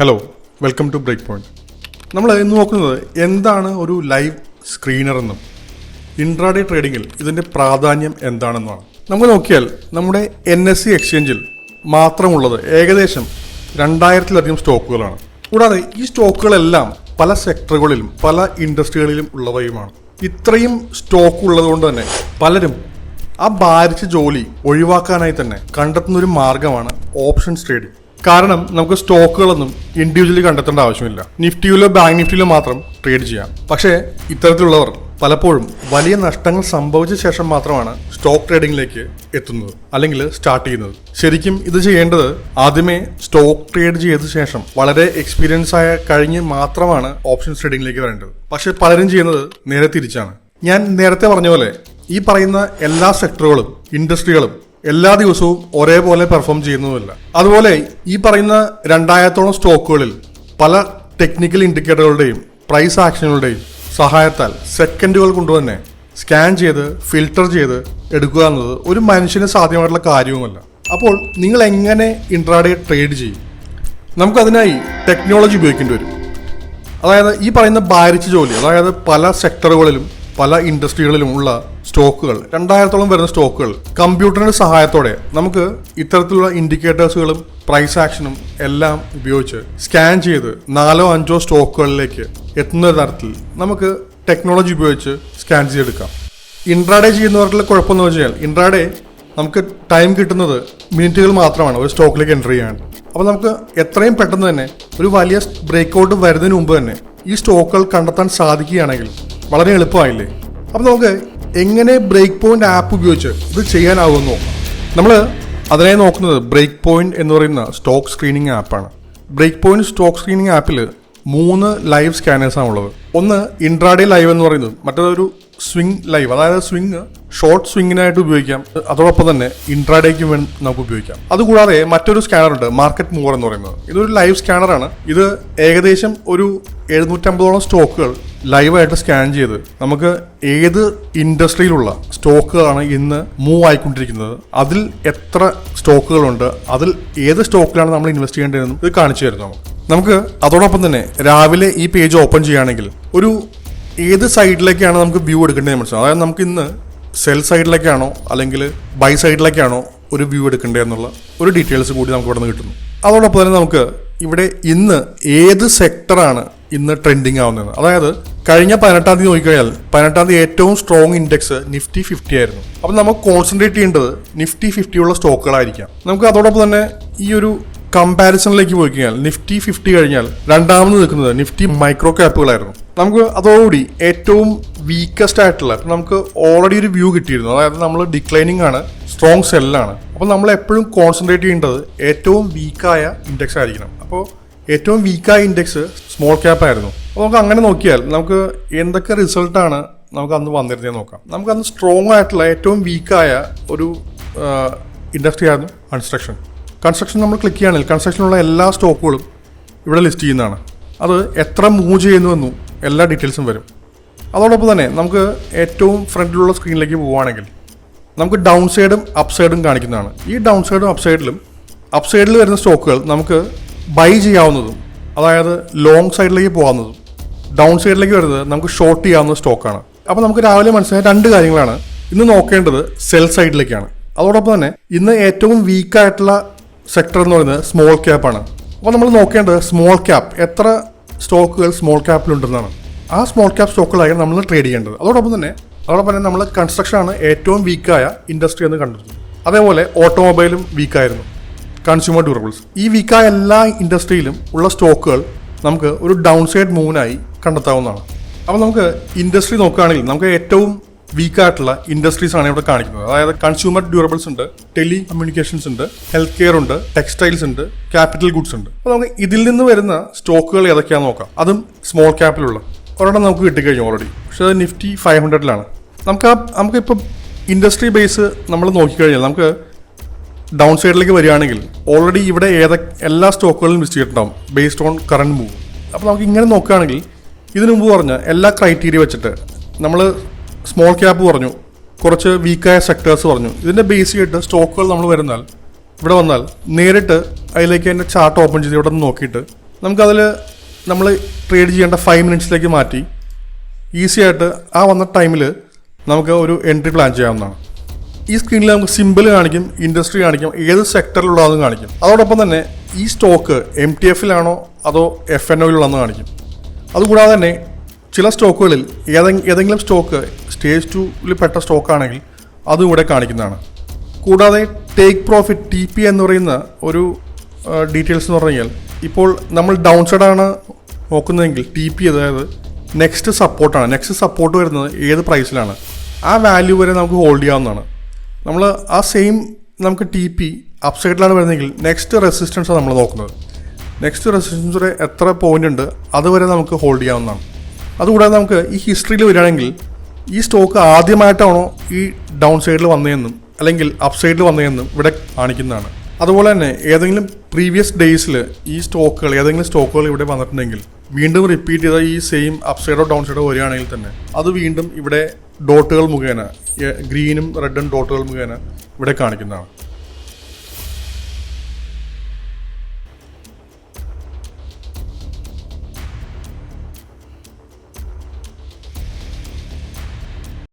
Hello welcome to break point നമ്മൾ ഇന്ന് നോക്കുന്നത് എന്താണ് ഒരു ലൈവ് സ്ക്രീനർ എന്നും. ഇൻട്രാഡേ ട്രേഡിങ്ങിൽ ഇതിന്റെ പ്രാധാന്യം എന്താണെന്നാണ് നമുക്ക് നോക്കിയാൽ നമ്മുടെ എൻ എസ് സി എക്സ്ചേഞ്ചിൽ മാത്രമുള്ളത് ഏകദേശം രണ്ടായിരത്തിലധികം സ്റ്റോക്കുകളാണ്. കൂടാതെ ഈ സ്റ്റോക്കുകളെല്ലാം പല സെക്ടറുകളിലും പല ഇൻഡസ്ട്രികളിലും ഉള്ളവയുമാണ്. ഇത്രയും സ്റ്റോക്ക് ഉള്ളതുകൊണ്ട് തന്നെ പലരും ആ ഭാരിച്ച ജോലി ഒഴിവാക്കാനായി തന്നെ കണ്ടെത്തുന്ന ഒരു മാർഗമാണ് ഓപ്ഷൻസ് ട്രേഡിംഗ്. കാരണം നമുക്ക് സ്റ്റോക്കുകളൊന്നും ഇൻഡിവിജ്വലി കണ്ടെത്തേണ്ട ആവശ്യമില്ല. നിഫ്റ്റിയിലോ ബാങ്ക് നിഫ്റ്റിയിലോ മാത്രം ട്രേഡ് ചെയ്യാം. പക്ഷേ ഇത്തരത്തിലുള്ളവർ പലപ്പോഴും വലിയ നഷ്ടങ്ങൾ സംഭവിച്ച ശേഷം മാത്രമാണ് സ്റ്റോക്ക് ട്രേഡിംഗിലേക്ക് എത്തുന്നത് അല്ലെങ്കിൽ സ്റ്റാർട്ട് ചെയ്യുന്നത്. ശരിക്കും ഇത് ചെയ്യേണ്ടത് ആദ്യമേ സ്റ്റോക്ക് ട്രേഡ് ചെയ്ത ശേഷം വളരെ എക്സ്പീരിയൻസ് ആയ കഴിഞ്ഞ് മാത്രമാണ് ഓപ്ഷൻ ട്രേഡിംഗിലേക്ക് വരേണ്ടത്. പക്ഷെ പലരും ചെയ്യുന്നത് നേരെ തിരിച്ചാണ്. ഞാൻ നേരത്തെ പറഞ്ഞ പോലെ ഈ പറയുന്ന എല്ലാ സെക്ടറുകളും ഇൻഡസ്ട്രികളും എല്ലാ ദിവസവും ഒരേപോലെ പെർഫോം ചെയ്യുന്നതുമില്ല. അതുപോലെ ഈ പറയുന്ന രണ്ടായിരത്തോളം സ്റ്റോക്കുകളിൽ പല ടെക്നിക്കൽ ഇൻഡിക്കേറ്ററുകളുടെയും പ്രൈസ് ആക്ഷനുകളുടെയും സഹായത്താൽ സെക്കൻഡുകൾ കൊണ്ട് തന്നെ സ്കാൻ ചെയ്ത് ഫിൽട്ടർ ചെയ്ത് എടുക്കുക എന്നത് ഒരു മനുഷ്യന് സാധ്യമായിട്ടുള്ള കാര്യവുമല്ല. അപ്പോൾ നിങ്ങൾ എങ്ങനെ ഇൻട്രാഡേ ട്രേഡ് ചെയ്യും? നമുക്കതിനായി ടെക്നോളജി ഉപയോഗിക്കേണ്ടി വരും. അതായത് ഈ പറയുന്ന ഭാരിച്ച ജോലി അതായത് പല സെക്ടറുകളിലും പല ഇൻഡസ്ട്രികളിലും ഉള്ള സ്റ്റോക്കുകൾ. രണ്ടായിരത്തോളം വരുന്ന സ്റ്റോക്കുകൾ. കമ്പ്യൂട്ടറിന്റെ സഹായത്തോടെ നമുക്ക് ഇത്തരത്തിലുള്ള ഇൻഡിക്കേറ്റേഴ്സുകളും പ്രൈസ് ആക്ഷനും എല്ലാം ഉപയോഗിച്ച് സ്കാൻ ചെയ്ത് നാലോ അഞ്ചോ സ്റ്റോക്കുകളിലേക്ക് എത്തുന്ന തരത്തിൽ നമുക്ക് ടെക്നോളജി ഉപയോഗിച്ച് സ്കാൻ ചെയ്തെടുക്കാം. ഇൻട്രാഡേ ചെയ്യുന്നവർക്കുള്ള കുഴപ്പമെന്ന് വെച്ചാൽ ഇൻട്രാഡേ നമുക്ക് ടൈം കിട്ടുന്നത് മിനിറ്റുകൾ മാത്രമാണ് ഒരു സ്റ്റോക്കിലേക്ക് എന്റർ ചെയ്യാൻ. അപ്പോൾ നമുക്ക് എത്രയും പെട്ടെന്ന് തന്നെ ഒരു വലിയ ബ്രേക്ക് ഔട്ട് വരുന്നതിന് മുമ്പ് തന്നെ ഈ സ്റ്റോക്കുകൾ കണ്ടെത്താൻ സാധിക്കുകയാണെങ്കിൽ വളരെ എളുപ്പമായില്ലേ? അപ്പം നമുക്ക് എങ്ങനെ ബ്രേക്ക് പോയിന്റ് ആപ്പ് ഉപയോഗിച്ച് ഇത് ചെയ്യാനാവുമെന്ന് നോക്കാം നമ്മൾ അതിനെ നോക്കുന്നത് ബ്രേക്ക് പോയിന്റ് എന്ന് പറയുന്ന സ്റ്റോക്ക് സ്ക്രീനിങ് ആപ്പാണ്. ബ്രേക്ക് പോയിന്റ് സ്റ്റോക്ക് സ്ക്രീനിങ് ആപ്പിൽ മൂന്ന് ലൈവ് സ്കാനേഴ്സാണ് ഉള്ളത് ഒന്ന് ഇൻട്രാഡേ ലൈവ് എന്ന് പറയുന്നത്. മറ്റേതൊരു സ്വിംഗ് ലൈവ് അതായത് സ്വിംഗ് ഷോർട്ട് സ്വിങ്ങിനായിട്ട് ഉപയോഗിക്കാം. അതോടൊപ്പം തന്നെ ഇൻട്രാഡേക്ക് വേണ്ടി നമുക്ക് ഉപയോഗിക്കാം. അതുകൂടാതെ മറ്റൊരു സ്കാനർ ഉണ്ട് മാർക്കറ്റ് മൂവർ എന്ന് പറയുന്നത്. ഇതൊരു ലൈവ് സ്കാനറാണ് ഇത് ഏകദേശം ഒരു എഴുന്നൂറ്റമ്പതോളം സ്റ്റോക്കുകൾ ലൈവായിട്ട് സ്കാൻ ചെയ്ത് നമുക്ക് ഏത് ഇൻഡസ്ട്രിയിലുള്ള സ്റ്റോക്കുകളാണ് ഇന്ന് മൂവ് ആയിക്കൊണ്ടിരിക്കുന്നത് അതിൽ എത്ര സ്റ്റോക്കുകളുണ്ട് അതിൽ ഏത് സ്റ്റോക്കിലാണ് നമ്മൾ ഇൻവെസ്റ്റ് ചെയ്യേണ്ടതെന്നും ഇത് കാണിച്ചു തരുന്നു. നമുക്ക് അതോടൊപ്പം തന്നെ രാവിലെ ഈ പേജ് ഓപ്പൺ ചെയ്യുകയാണെങ്കിൽ ഒരു ഏത് സൈഡിലേക്കാണ് നമുക്ക് വ്യൂ എടുക്കേണ്ടത് മനസ്സിലാവും. അതായത് നമുക്ക് ഇന്ന് സെൽ സൈഡിലേക്കാണോ അല്ലെങ്കിൽ ബൈ സൈഡിലേക്കാണോ ഒരു വ്യൂ എന്നുള്ള ഒരു ഡീറ്റെയിൽസ് കൂടി നമുക്ക് ഇവിടെ നിന്ന് കിട്ടുന്നു. അതോടൊപ്പം തന്നെ നമുക്ക് ഇവിടെ ഇന്ന് ഏത് സെക്ടറാണ് ഇന്ന് ട്രെൻഡിങ് ആവുന്നത്. അതായത് കഴിഞ്ഞ പതിനെട്ടാം തീയതി നോക്കിക്കഴിഞ്ഞാൽ പതിനെട്ടാം തീയതി ഏറ്റവും സ്ട്രോങ് ഇൻഡെക്സ് നിഫ്റ്റി ഫിഫ്റ്റി ആയിരുന്നു. അപ്പം നമുക്ക് കോൺസെൻട്രേറ്റ് ചെയ്യേണ്ടത് നിഫ്റ്റി ഫിഫ്റ്റിയുള്ള സ്റ്റോക്കുകളായിരിക്കാം നമുക്ക് അതോടൊപ്പം തന്നെ ഈ ഒരു കമ്പാരിസണിലേക്ക് പോയി കഴിഞ്ഞാൽ നിഫ്റ്റി ഫിഫ്റ്റി കഴിഞ്ഞാൽ രണ്ടാമത് നിൽക്കുന്നത് നിഫ്റ്റി മൈക്രോ ക്യാപ്പുകളായിരുന്നു നമുക്ക് അതോടുകൂടി ഏറ്റവും വീക്കസ്റ്റ് ആയിട്ടുള്ള നമുക്ക് ഓൾറെഡി ഒരു വ്യൂ കിട്ടിയിരുന്നു. അതായത് നമ്മൾ ഡിക്ലൈനിങ് ആണ് സ്ട്രോങ് സെല്ലാണ് അപ്പോൾ നമ്മൾ എപ്പോഴും കോൺസെൻട്രേറ്റ് ചെയ്യേണ്ടത് ഏറ്റവും വീക്കായ ഇൻഡെക്സ് ആയിരിക്കണം. അപ്പോൾ ഏറ്റവും വീക്കായ ഇൻഡെക്സ് സ്മോൾ ക്യാപ്പ് ആയിരുന്നു. അപ്പോൾ നമുക്ക് അങ്ങനെ നോക്കിയാൽ നമുക്ക് എന്തൊക്കെ റിസൾട്ടാണ് നമുക്ക് അന്ന് വന്നിരുന്നത് നോക്കാം. നമുക്ക് അന്ന് സ്ട്രോങ് ആയിട്ടുള്ള ഏറ്റവും വീക്കായ ഒരു ഇൻഡസ്ട്രി ആയിരുന്നു കൺസ്ട്രക്ഷൻ കൺസ്ട്രക്ഷൻ നമ്മൾ ക്ലിക്ക് ചെയ്യുകയാണെങ്കിൽ കൺസ്ട്രക്ഷനുള്ള എല്ലാ സ്റ്റോക്കുകളും ഇവിടെ ലിസ്റ്റ് ചെയ്യുന്നതാണ്. അത് എത്ര മൂവ് ചെയ്യുന്നുവെന്നും എല്ലാ ഡീറ്റെയിൽസും വരും. അതോടൊപ്പം തന്നെ നമുക്ക് ഏറ്റവും ഫ്രണ്ടിലുള്ള സ്ക്രീനിലേക്ക് പോവുകയാണെങ്കിൽ നമുക്ക് ഡൗൺ സൈഡും അപ്പ് സൈഡും കാണിക്കുന്നതാണ്. ഈ ഡൗൺ സൈഡും അപ്പ് സൈഡിലും അപ്പ് സൈഡിൽ വരുന്ന സ്റ്റോക്കുകൾ നമുക്ക് ബൈ ചെയ്യാവുന്നതും അതായത് ലോങ് സൈഡിലേക്ക് പോകാവുന്നതും ഡൗൺ സൈഡിലേക്ക് വരുന്നത് നമുക്ക് ഷോർട്ട് ചെയ്യാവുന്ന സ്റ്റോക്കാണ് അപ്പോൾ നമുക്ക് രാവിലെ മനസ്സിലായ രണ്ട് കാര്യങ്ങളാണ്. ഇന്ന് നോക്കേണ്ടത് സെൽ സൈഡിലേക്കാണ് അതോടൊപ്പം തന്നെ ഇന്ന് ഏറ്റവും വീക്കായിട്ടുള്ള സെക്ടർ എന്ന് പറയുന്നത് സ്മോൾ ക്യാപ്പാണ് അപ്പോൾ നമ്മൾ നോക്കേണ്ടത് സ്മോൾ ക്യാപ്പ് എത്ര സ്റ്റോക്കുകൾ സ്മോൾ ക്യാപ്പിലുണ്ടെന്നാണ് ആ സ്മോൾ ക്യാപ്പ് സ്റ്റോക്കുകളായിരിക്കും നമ്മൾ ട്രേഡ് ചെയ്യേണ്ടത്. അതോടൊപ്പം തന്നെ അതോടൊപ്പം തന്നെ നമ്മൾ കൺസ്ട്രക്ഷൻ ആണ് ഏറ്റവും വീക്കായ ഇൻഡസ്ട്രി എന്ന് കണ്ടിരുന്നത് അതേപോലെ ഓട്ടോമൊബൈലും വീക്കായിരുന്നു കൺസ്യൂമർ ഡ്യൂറബിൾസ് ഈ വീക്കായ എല്ലാ ഇൻഡസ്ട്രിയിലും ഉള്ള സ്റ്റോക്കുകൾ നമുക്ക് ഒരു ഡൗൺ സൈഡ് മൂവിനായി കണ്ടെത്താവുന്നതാണ്. അപ്പോൾ നമുക്ക് ഇൻഡസ്ട്രി നോക്കുകയാണെങ്കിൽ നമുക്ക് ഏറ്റവും വീക്കായിട്ടുള്ള ഇൻഡസ്ട്രീസ് ആണ് ഇവിടെ കാണിക്കുന്നത്. അതായത് കൺസ്യൂമർ ഡ്യൂറബിൾസ് ഉണ്ട് ടെലി കമ്മ്യൂണിക്കേഷൻസ് ഉണ്ട് ഹെൽത്ത് കെയർ ഉണ്ട് ടെക്സ്റ്റൈൽസ് ഉണ്ട് ക്യാപിറ്റൽ ഗുഡ്സ് ഉണ്ട്. അപ്പോൾ നമുക്ക് ഇതിൽ നിന്ന് വരുന്ന സ്റ്റോക്കുകൾ ഏതൊക്കെയാണെന്ന് നോക്കാം. അതും സ്മോൾ ക്യാപ്പിലുള്ള ഒരെണ്ണം നമുക്ക് കിട്ടിക്കഴിഞ്ഞു ഓൾറെഡി പക്ഷേ അത് നിഫ്റ്റി ഫൈവ് ഹൺഡ്രഡിലാണ് നമുക്ക് ആ നമുക്കിപ്പം ഇൻഡസ്ട്രി ബേസ് നമ്മൾ നോക്കിക്കഴിഞ്ഞാൽ നമുക്ക് ഡൗൺ സൈഡിലേക്ക് വരികയാണെങ്കിൽ ഓൾറെഡി ഇവിടെ ഏതൊ എല്ലാ സ്റ്റോക്കുകളും ലിസ്റ്റ് ചെയ്തിട്ടുണ്ടാവും ബേസ്ഡ് ഓൺ കറണ്ട് മൂവ് അപ്പോൾ നമുക്ക് ഇങ്ങനെ നോക്കുകയാണെങ്കിൽ ഇതിനു മുമ്പ് പറഞ്ഞ എല്ലാ ക്രൈറ്റീരിയ വെച്ചിട്ട് നമ്മൾ സ്മോൾ ക്യാപ്പ് പറഞ്ഞു. കുറച്ച് വീക്കായ സെക്ടേഴ്സ് പറഞ്ഞു. ഇതിന്റെ ബേസിക് ആയിട്ട് സ്റ്റോക്കുകൾ നമ്മൾ വരുന്നാൽ ഇവിടെ വന്നാൽ നേരിട്ട് അതിലേക്ക് തന്നെ ചാർട്ട് ഓപ്പൺ ചെയ്ത് ഇവിടെ നിന്ന് നോക്കിയിട്ട് നമുക്കതിൽ നമ്മൾ ട്രേഡ് ചെയ്യേണ്ട ഫൈവ് മിനിറ്റ്സിലേക്ക് മാറ്റി. ഈസി ആയിട്ട് ആ വന്ന ടൈമിൽ നമുക്ക് ഒരു എൻട്രി പ്ലാൻ ചെയ്യാവുന്നതാണ്. ഈ സ്ക്രീനിൽ നമുക്ക് സിമ്പിൾ കാണിക്കും ഇൻഡസ്ട്രി കാണിക്കും ഏത് സെക്ടറിലുള്ളതെന്ന് കാണിക്കും. അതോടൊപ്പം തന്നെ ഈ സ്റ്റോക്ക് എം ടി എഫിലാണോ അതോ എഫ് എൻ ഒയിലുള്ളതെന്ന് കാണിക്കും. അതുകൂടാതെ തന്നെ ചില സ്റ്റോക്കുകളിൽ ഏതെങ്കിലും സ്റ്റോക്ക് സ്റ്റേജ് ടുവിൽ പെട്ട സ്റ്റോക്കാണെങ്കിൽ അതും ഇവിടെ കാണിക്കുന്നതാണ്. കൂടാതെ ടേക്ക് പ്രോഫിറ്റ് ടി പി എന്ന് പറയുന്ന ഒരു ഡീറ്റെയിൽസ് എന്ന് പറഞ്ഞു കഴിഞ്ഞാൽ ഇപ്പോൾ നമ്മൾ ഡൗൺ സൈഡാണ് നോക്കുന്നതെങ്കിൽ ടി പി അതായത് നെക്സ്റ്റ് സപ്പോർട്ടാണ്. നെക്സ്റ്റ് സപ്പോർട്ട് വരുന്നത് ഏത് പ്രൈസിലാണ്? ആ വാല്യൂ വരെ നമുക്ക് ഹോൾഡ് ചെയ്യാവുന്നതാണ്. നമ്മൾ ആ സെയിം നമുക്ക് ടി പി അപ്സൈഡിലാണ് വരുന്നതെങ്കിൽ നെക്സ്റ്റ് റെസിസ്റ്റൻസാണ് നമ്മൾ നോക്കുന്നത്. നെക്സ്റ്റ് റെസിസ്റ്റൻസ് വരെ എത്ര പോയിന്റ് ഉണ്ട് അതുവരെ നമുക്ക് ഹോൾഡ് ചെയ്യാവുന്നതാണ്. അതുകൂടാതെ നമുക്ക് ഈ ഹിസ്റ്ററിയിൽ വരികയാണെങ്കിൽ ഈ സ്റ്റോക്ക് ആദ്യമായിട്ടാണോ ഈ ഡൗൺ സൈഡിൽ വന്നതെന്നും അല്ലെങ്കിൽ അപ് സൈഡിൽ വന്നതെന്നും ഇവിടെ കാണിക്കുന്നതാണ്. അതുപോലെ തന്നെ ഏതെങ്കിലും പ്രീവിയസ് ഡേയ്സിൽ ഈ സ്റ്റോക്കുകൾ ഏതെങ്കിലും സ്റ്റോക്കുകൾ ഇവിടെ വന്നിട്ടുണ്ടെങ്കിൽ വീണ്ടും റിപ്പീറ്റ് ചെയ്ത ഈ സെയിം അപ് സൈഡോ ഡൗൺ സൈഡോ വരികയാണെങ്കിൽ തന്നെ അത് വീണ്ടും ഇവിടെ ഡോട്ടുകൾ മുഖേന ഗ്രീനും റെഡും ഡോട്ടുകൾ മുഖേന ഇവിടെ കാണിക്കുന്നതാണ്.